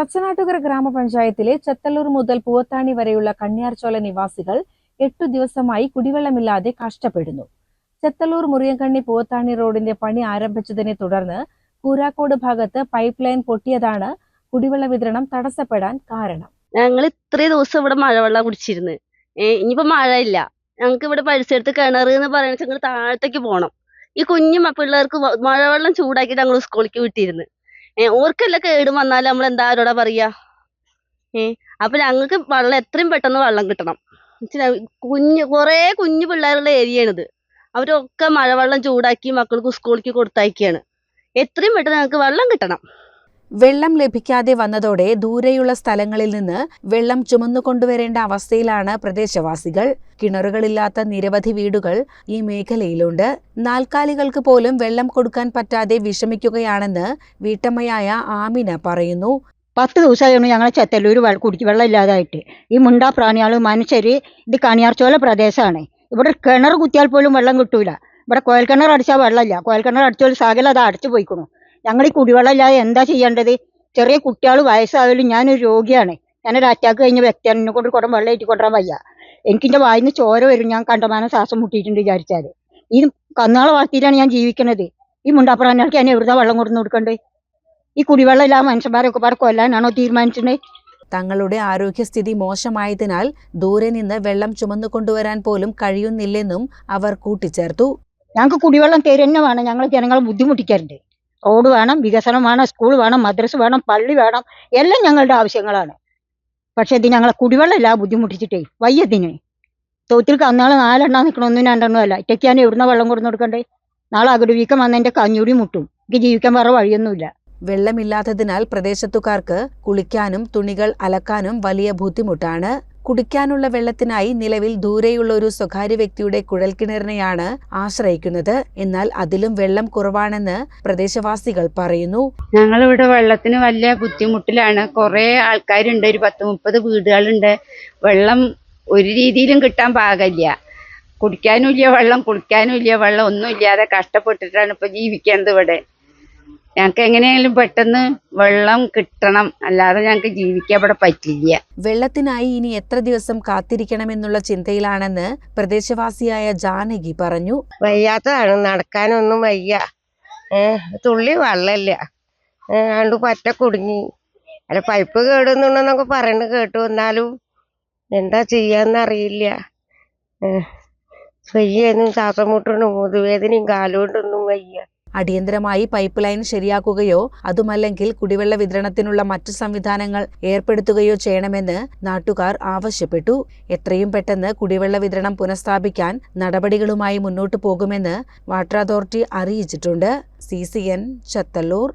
തച്ചനാട്ടുകര ഗ്രാമപഞ്ചായത്തിലെ ചെത്തല്ലൂർ മുതൽ പൂവത്താണി വരെയുള്ള കണ്ണിയാർചോല നിവാസികൾ എട്ടു ദിവസമായി കുടിവെള്ളമില്ലാതെ കഷ്ടപ്പെടുന്നു. ചെത്തല്ലൂർ മുറിയങ്കണ്ണി പൂവത്താണി റോഡിന്റെ പണി ആരംഭിച്ചതിനെ തുടർന്ന് കൂരാക്കോട് ഭാഗത്ത് പൈപ്പ് ലൈൻ പൊട്ടിയതാണ് കുടിവെള്ള വിതരണം തടസ്സപ്പെടാൻ കാരണം. ഞങ്ങൾ ഇത്രയും ദിവസം ഇവിടെ മഴവെള്ളം കുടിച്ചിരുന്നു. ഇനിയിപ്പോ മഴയില്ല. ഞങ്ങൾക്ക് ഇവിടെ പരിസരത്ത് കിണർ എന്ന് പറയുന്നത് താഴത്തേക്ക് പോകണം ഈ കുഞ്ഞു പിള്ളേർക്ക് മഴവെള്ളം ചൂടാക്കിയിട്ട് ഞങ്ങൾ സ്കൂളിലേക്ക് വിട്ടിരുന്നു. ഓർക്കല്ല കേട് വന്നാൽ നമ്മൾ എന്താ അവരോടാ പറയാ? ഏ അപ്പൊ ഞങ്ങൾക്ക് വെള്ളം എത്രയും പെട്ടെന്ന് വെള്ളം കിട്ടണം. കുഞ്ഞു കുറേ കുഞ്ഞു പിള്ളേരുള്ള ഏരിയയാണിത്. അവരൊക്കെ മഴവെള്ളം ചൂടാക്കി മക്കൾക്ക് സ്കൂളിലേക്ക് കൊടുത്തയക്കുകയാണ് എത്രയും പെട്ടെന്ന് ഞങ്ങൾക്ക് വെള്ളം കിട്ടണം. വെള്ളം ലഭിക്കാതെ വന്നതോടെ ദൂരെയുള്ള സ്ഥലങ്ങളിൽ നിന്ന് വെള്ളം ചുമന്നുകൊണ്ടുവരേണ്ട അവസ്ഥയിലാണ് പ്രദേശവാസികൾ. കിണറുകളില്ലാത്ത നിരവധി വീടുകൾ ഈ മേഖലയിലുണ്ട്. നാൽക്കാലികൾക്ക് പോലും വെള്ളം കൊടുക്കാൻ പറ്റാതെ വിഷമിക്കുകയാണെന്ന് വീട്ടമ്മയായ ആമിന പറയുന്നു. പത്ത് ദിവസമായിരുന്നു ഞങ്ങളെ ചെത്തല്ലൂർ കുടിച്ച് വെള്ളമില്ലാതായിട്ട് ഈ മുണ്ടാ പ്രാണികൾ മനുഷ്യർ ഇത് കണിയാർച്ചോല പ്രദേശമാണ് ഇവിടെ കിണർ കുത്തിയാൽ പോലും വെള്ളം കിട്ടൂല. ഇവിടെ കോയൽ കിണർ അടിച്ചാൽ വെള്ളമില്ല. കോയൽ കിണർ അടിച്ചാൽ സകലം അത് അടച്ചു പോയിക്കണു. ഞങ്ങൾ ഈ കുടിവെള്ളം ഇല്ലാതെ എന്താ ചെയ്യേണ്ടത്? ചെറിയ കുട്ടികൾ വയസ്സായാലും ഞാനൊരു രോഗിയാണ്. ഞാൻ ഒരു അറ്റാക്ക് കഴിഞ്ഞ വ്യക്തിയാണ്. എന്നെ കൊണ്ട് കുടം വെള്ളം ഏറ്റി കൊണ്ടുവരാൻ വയ്യ എനിക്കിന്റെ വായിന്ന് ചോര വരും. ഞാൻ കണ്ടമാനം ശ്വാസം മുട്ടിയിട്ടുണ്ട് വിചാരിച്ചാൽ ഈ കന്നുകളെ വളർത്തിയിട്ടാണ് ഞാൻ ജീവിക്കുന്നത് ഈ മുണ്ടാപ്രാണികൾക്ക് ഞാൻ എവിടുന്ന വെള്ളം കൊടുന്ന് കൊടുക്കണ്ടേ? ഈ കുടിവെള്ളം ഇല്ലാതെ മനുഷ്യന്മാരൊക്കെ പാടെ കൊല്ലാനാണോ തീരുമാനിച്ചത് തങ്ങളുടെ ആരോഗ്യസ്ഥിതി മോശമായതിനാൽ ദൂരെ നിന്ന് വെള്ളം ചുമന്നു കൊണ്ടുവരാൻ പോലും കഴിയുന്നില്ലെന്നും അവർ കൂട്ടിച്ചേർത്തു. ഞങ്ങൾക്ക് കുടിവെള്ളം തരുന്ന വേണം ഞങ്ങൾ ജനങ്ങളെ ബുദ്ധിമുട്ടിക്കാറുണ്ട് റോഡ് വേണം വികസനം വേണം സ്കൂൾ വേണം മദ്രസ വേണം പള്ളി വേണം എല്ലാം ഞങ്ങളുടെ ആവശ്യങ്ങളാണ്. പക്ഷെ ഇത് ഞങ്ങളെ കുടിവെള്ളം ഇല്ല ബുദ്ധിമുട്ടിച്ചിട്ടേ. വയ്യതിന് തോത്തിൽ കന്നാളെ നാലെണ്ണം നിൽക്കണമൊന്നും രണ്ടെണ്ണം അല്ല. ഇറ്റയ്ക്കാണ് എവിടുന്ന വെള്ളം കൊടുന്ന് കൊടുക്കണ്ടേ? നാളെ അകടി വീക്കം വന്ന എന്റെ കഞ്ഞൂടി മുട്ടും. എനിക്ക് ജീവിക്കാൻ വേറെ വഴിയൊന്നുമില്ല. വെള്ളമില്ലാത്തതിനാൽ പ്രദേശത്തുകാർക്ക് കുളിക്കാനും തുണികൾ അലക്കാനും വലിയ ബുദ്ധിമുട്ടാണ്. കുടിക്കാനുള്ള വെള്ളത്തിനായി നിലവിൽ ദൂരെയുള്ള ഒരു സ്വകാര്യ വ്യക്തിയുടെ കുഴൽക്കിണറിനെയാണ് ആശ്രയിക്കുന്നത്. എന്നാൽ അതിലും വെള്ളം കുറവാണെന്ന് പ്രദേശവാസികൾ പറയുന്നു. ഞങ്ങളിവിടെ വെള്ളത്തിന് വലിയ ബുദ്ധിമുട്ടിലാണ്. കുറേ ആൾക്കാരുണ്ട്. ഒരു പത്ത് മുപ്പത് വീടുകളുണ്ട്. വെള്ളം ഒരു രീതിയിലും കിട്ടാൻ പാകമില്ല. കുടിക്കാനും ഇല്ല വെള്ളം കുളിക്കാനും ഇല്ല വെള്ളം ഒന്നും ഇല്ലാതെ കഷ്ടപ്പെട്ടിട്ടാണ് ഇപ്പൊ ജീവിക്കുന്നത് ഇവിടെ. ഞങ്ങൾക്ക് എങ്ങനെയെങ്കിലും പെട്ടെന്ന് വെള്ളം കിട്ടണം. അല്ലാതെ ഞങ്ങൾക്ക് ജീവിക്കാൻ ഇവിടെ പറ്റില്ല. വെള്ളത്തിനായി ഇനി എത്ര ദിവസം കാത്തിരിക്കണമെന്നുള്ള ചിന്തയിലാണെന്ന് പ്രദേശവാസിയായ ജാനകി പറഞ്ഞു. വയ്യാത്തതാണ്. നടക്കാനൊന്നും വയ്യ. തുള്ളി വെള്ളമില്ല. അണ്ട് അതുകൊണ്ട് പറ്റ കുടുങ്ങി. അല്ല പൈപ്പ് കേടുന്നുണ്ടെന്നൊക്കെ പറയുന്നത് കേട്ടു. എന്നാലും എന്താ ചെയ്യാന്നറിയില്ല. ഏഹ് വയ്യൊന്നും ശ്വാസം മുട്ടണും മുതുവേദനയും കാലുകൊണ്ടൊന്നും വയ്യ അടിയന്തരമായി പൈപ്പ് ലൈൻ ശരിയാക്കുകയോ അതുമല്ലെങ്കിൽ കുടിവെള്ള വിതരണത്തിനുള്ള മറ്റു സംവിധാനങ്ങൾ ഏർപ്പെടുത്തുകയോ ചെയ്യണമെന്ന് നാട്ടുകാർ ആവശ്യപ്പെട്ടു. എത്രയും പെട്ടെന്ന് കുടിവെള്ള വിതരണം പുനഃസ്ഥാപിക്കാൻ നടപടികളുമായി മുന്നോട്ടു പോകുമെന്ന് വാട്ടർ അതോറിറ്റി അറിയിച്ചിട്ടുണ്ട്. C C N Chathallur.